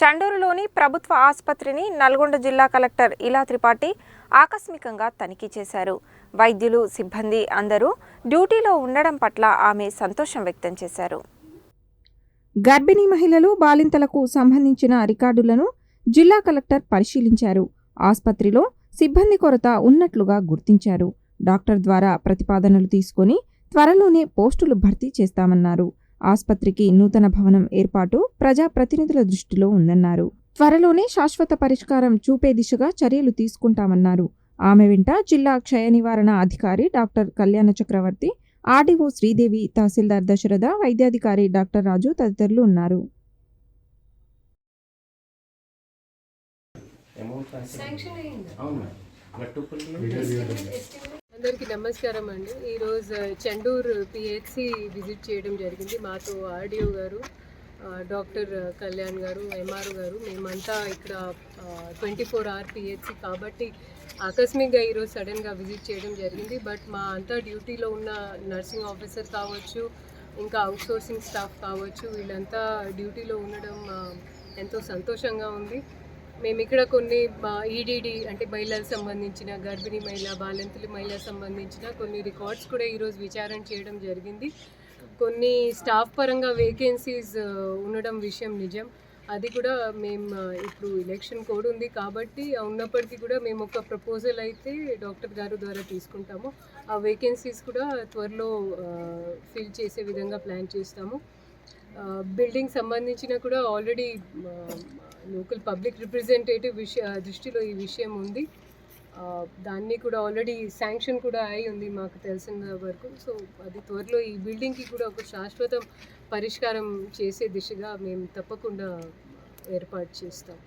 చండూరులోని ప్రభుత్వ ఆసుపత్రిని నల్గొండ జిల్లా కలెక్టర్ ఇలా త్రిపాఠి ఆకస్మికంగా తనిఖీ చేశారు. వైద్యులు సిబ్బంది అందరూ డ్యూటీలో ఉండడం పట్ల ఆమె సంతోషం వ్యక్తం చేశారు. గర్భిణీ మహిళలు బాలింతలకు సంబంధించిన రికార్డులను జిల్లా కలెక్టర్ పరిశీలించారు. ఆసుపత్రిలో సిబ్బంది కొరత ఉన్నట్లుగా గుర్తించారు. డాక్టర్ ద్వారా ప్రతిపాదనలు తీసుకొని త్వరలోనే పోస్టులు భర్తీ చేస్తామన్నారు. ఆసుపత్రికి నూతన భవనం ఏర్పాటు ప్రజాప్రతినిధుల దృష్టిలో ఉందన్నారు. త్వరలోనే శాశ్వత పరిష్కారం చూపే దిశగా చర్యలు తీసుకుంటామన్నారు. ఆమె వెంట జిల్లా క్షయ నివారణ అధికారి డాక్టర్ కళ్యాణ చక్రవర్తి ఆర్డీఓ శ్రీదేవి తహసీల్దార్ దశరథ వైద్యాధికారి డాక్టర్ రాజు తదితరులు ఉన్నారు. అమౌంట్ శాంక్షన్ అయింది? అవును అందరికీ నమస్కారం అండి. ఈరోజు చెండూరు పిహెచ్సి విజిట్ చేయడం జరిగింది. మాతో ఆర్డిఓ గారు డాక్టర్ కళ్యాణ్ గారు ఎంఆర్ గారు. మేమంతా ఇక్కడ ట్వంటీ ఫోర్ అవర్ పిహెచ్సి కాబట్టి ఆకస్మికంగా ఈరోజు సడన్గా విజిట్ చేయడం జరిగింది. బట్ మా అంతా డ్యూటీలో ఉన్న నర్సింగ్ ఆఫీసర్ కావచ్చు ఇంకా అవుట్సోర్సింగ్ స్టాఫ్ కావచ్చు వీళ్ళంతా డ్యూటీలో ఉండడం ఎంతో సంతోషంగా ఉంది. మేము ఇక్కడ కొన్ని ఈడీడీ అంటే మహిళలకు సంబంధించిన గర్భిణీ మహిళ బాలింతల మహిళ సంబంధించిన కొన్ని రికార్డ్స్ కూడా ఈరోజు విచారణ చేయడం జరిగింది. కొన్ని స్టాఫ్ పరంగా వేకెన్సీస్ ఉండడం విషయం నిజం. అది కూడా మేము ఇప్పుడు ఎలక్షన్ కోడ్ ఉంది కాబట్టి ఉన్నప్పటికీ కూడా మేము ఒక ప్రపోజల్ అయితే డాక్టర్ గారు ద్వారా తీసుకుంటాము. ఆ వేకెన్సీస్ కూడా త్వరలో ఫిల్ చేసే విధంగా ప్లాన్ చేస్తాము. బిల్డింగ్ సంబంధించిన కూడా ఆల్రెడీ లోకల్ పబ్లిక్ రిప్రజెంటేటివ్ విషయ దృష్టిలో ఈ విషయం ఉంది. దాన్ని కూడా ఆల్రెడీ శాంక్షన్ కూడా అయి ఉంది మాకు తెలిసిన వరకు. సో అది త్వరలో ఈ బిల్డింగ్కి కూడా ఒక శాశ్వత పరిష్కారం చేసే దిశగా మేము తప్పకుండా ఏర్పాటు చేస్తాం.